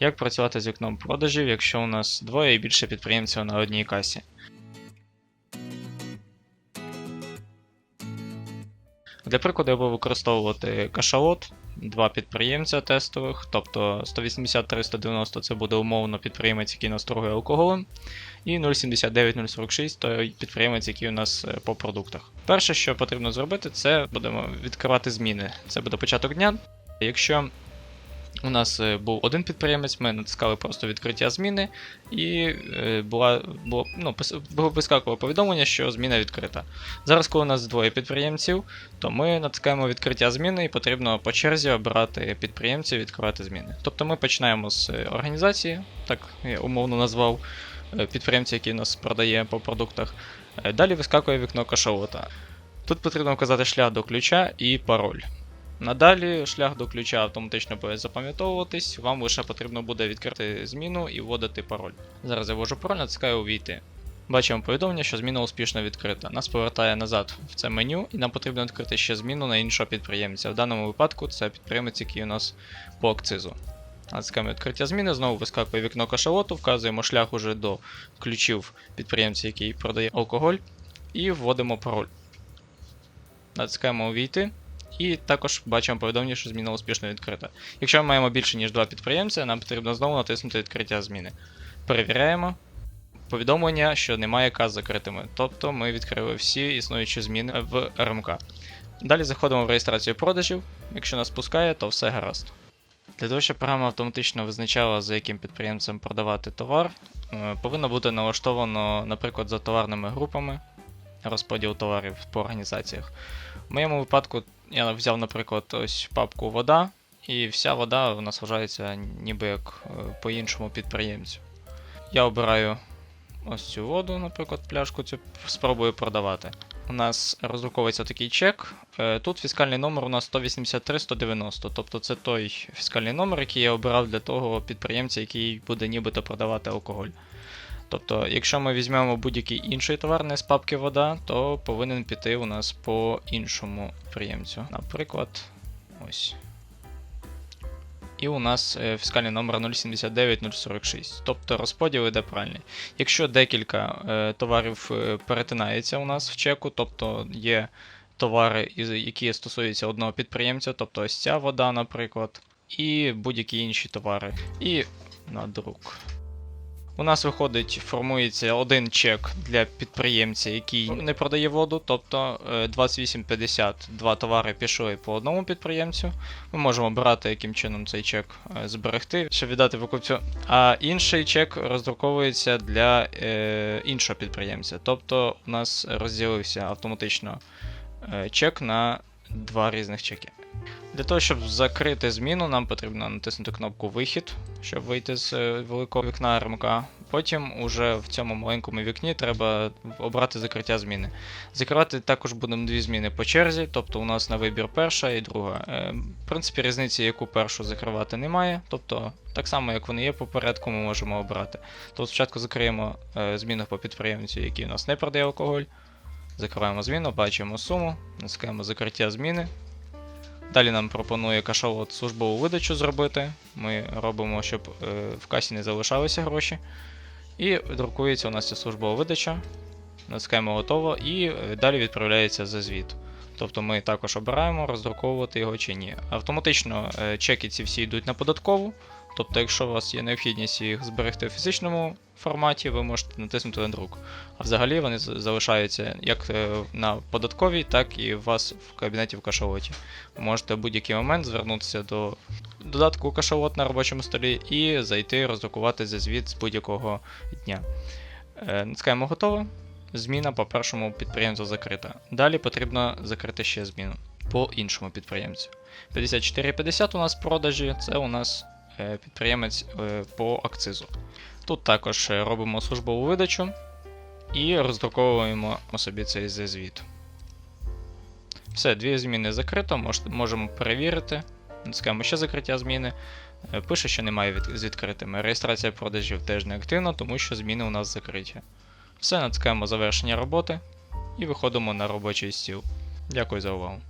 Як працювати з вікном продажів, якщо у нас двоє і більше підприємців на одній касі? Для прикладу я буду використовувати кашалот, два підприємця тестових, тобто 180-390 це буде умовно підприємець, який нас торгує алкоголем, і 079-046 той підприємець, який у нас е, по продуктах. Перше, що потрібно зробити, це будемо відкривати зміни. Це буде початок дня. Якщо у нас е, був один підприємець, ми натискали просто відкриття зміни, і е, була, було, ну, було вискакувало повідомлення, що зміна відкрита. Зараз, коли у нас двоє підприємців, то ми натискаємо відкриття зміни і потрібно по черзі обирати підприємців, відкривати зміни. Тобто ми починаємо з е, організації, так я умовно назвав підприємця, який нас продає по продуктах. Далі вискакує вікно кашалота. Тут потрібно вказати шлях до ключа і пароль. Надалі шлях до ключа автоматично буде запам'ятовуватись, вам лише потрібно буде відкрити зміну і вводити пароль. Зараз я ввожу пароль, натискаю увійти. Бачимо повідомлення, що зміна успішно відкрита. Нас повертає назад в це меню, і нам потрібно відкрити ще зміну на іншого підприємця. В даному випадку це підприємець, який у нас по акцизу. Натискаємо відкриття зміни, знову вискакує вікно кашалоту, вказуємо шлях уже до ключів підприємця, який продає алкоголь, і вводимо пароль. Натискаємо увійти. І також бачимо повідомлення, що зміна успішно відкрита. Якщо ми маємо більше, ніж два підприємця, нам потрібно знову натиснути відкриття зміни. Перевіряємо. Повідомлення, що немає каз закритими. Тобто ми відкрили всі існуючі зміни в РМК. Далі заходимо в реєстрацію продажів. Якщо нас пускає, то все гаразд. Для того, щоб програма автоматично визначала, за яким підприємцем продавати товар, е, повинно бути налаштовано, наприклад, за товарними групами розподіл товарів по організаціях. В моєму випадку я взяв, наприклад, ось папку вода, і вся вода нас вважається ніби як е, по іншому підприємцю. Я обираю ось цю воду, наприклад, пляшку цю спробую продавати. У нас роздруковується такий чек. Е, Тут фіскальний номер у нас 183-190, тобто це той фіскальний номер, який я обирав для того підприємця, який буде нібито продавати алкоголь. Тобто, якщо ми візьмемо будь-який інший товар не з папки вода, то повинен піти у нас по іншому підприємцю. Наприклад, ось. І у нас е, фіскальний номер 079046. Тобто розподіл іде правильний. Якщо декілька е, товарів е, перетинається у нас в чеку, тобто є товари, які стосуються одного підприємця, тобто ось ця вода, наприклад, і будь-які інші товари. І на друк. У нас виходить, формується один чек для підприємця, який не продає воду, тобто е, 28,50 два товари пішли по одному підприємцю. Ми можемо обирати, яким чином цей чек е, зберегти, щоб віддати покупцю. А інший чек роздруковується для е, іншого підприємця. Тобто у нас розділився автоматично е, чек на два різних чеки. Для того, щоб закрити зміну, нам потрібно натиснути кнопку Вихід, щоб вийти з е, великого вікна РМК. Потім уже в цьому маленькому вікні треба обрати закриття зміни. Закривати також будемо дві зміни по черзі, тобто у нас на вибір перша і друга. Е, В принципі, різниці, яку першу закривати немає. Тобто, так само, як вони є по порядку, ми можемо обрати. Тобто спочатку закриємо е, зміну по підприємцю, який у нас не продає алкоголь. Закриваємо зміну, бачимо суму, натискаємо закриття зміни. Далі нам пропонує кашалот службову видачу зробити. Ми робимо, щоб е, в касі не залишалися гроші. І друкується у нас ця службова видача. Натискаємо готово і е, далі відправляється за звіт. Тобто ми також обираємо, роздруковувати його чи ні. Автоматично е, чеки ці всі йдуть на податкову. Тобто, якщо у вас є необхідність їх зберегти в фізичному форматі, ви можете натиснути на друк. А взагалі вони залишаються як е, на податковій, так і у вас в кабінеті в кашалоті. Ви можете в будь-який момент звернутися до додатку кашалот на робочому столі і зайти роздрукувати за звіт з будь-якого дня. Е, Натискаємо готово. Зміна по першому підприємцю закрита. Далі потрібно закрити ще зміну по іншому підприємцю. 54,50 у нас продажі, це у нас підприємець е, по акцизу. Тут також е, робимо службову видачу і роздруковуємо собі цей звіт. Все, дві зміни закрито, можемо перевірити. Натискаємо ще закриття зміни. Е, Пише, що немає з відкритими. Реєстрація продажів теж не активна, тому що зміни у нас закриті. Все, натискаємо завершення роботи і виходимо на робочий стіл. Дякую за увагу.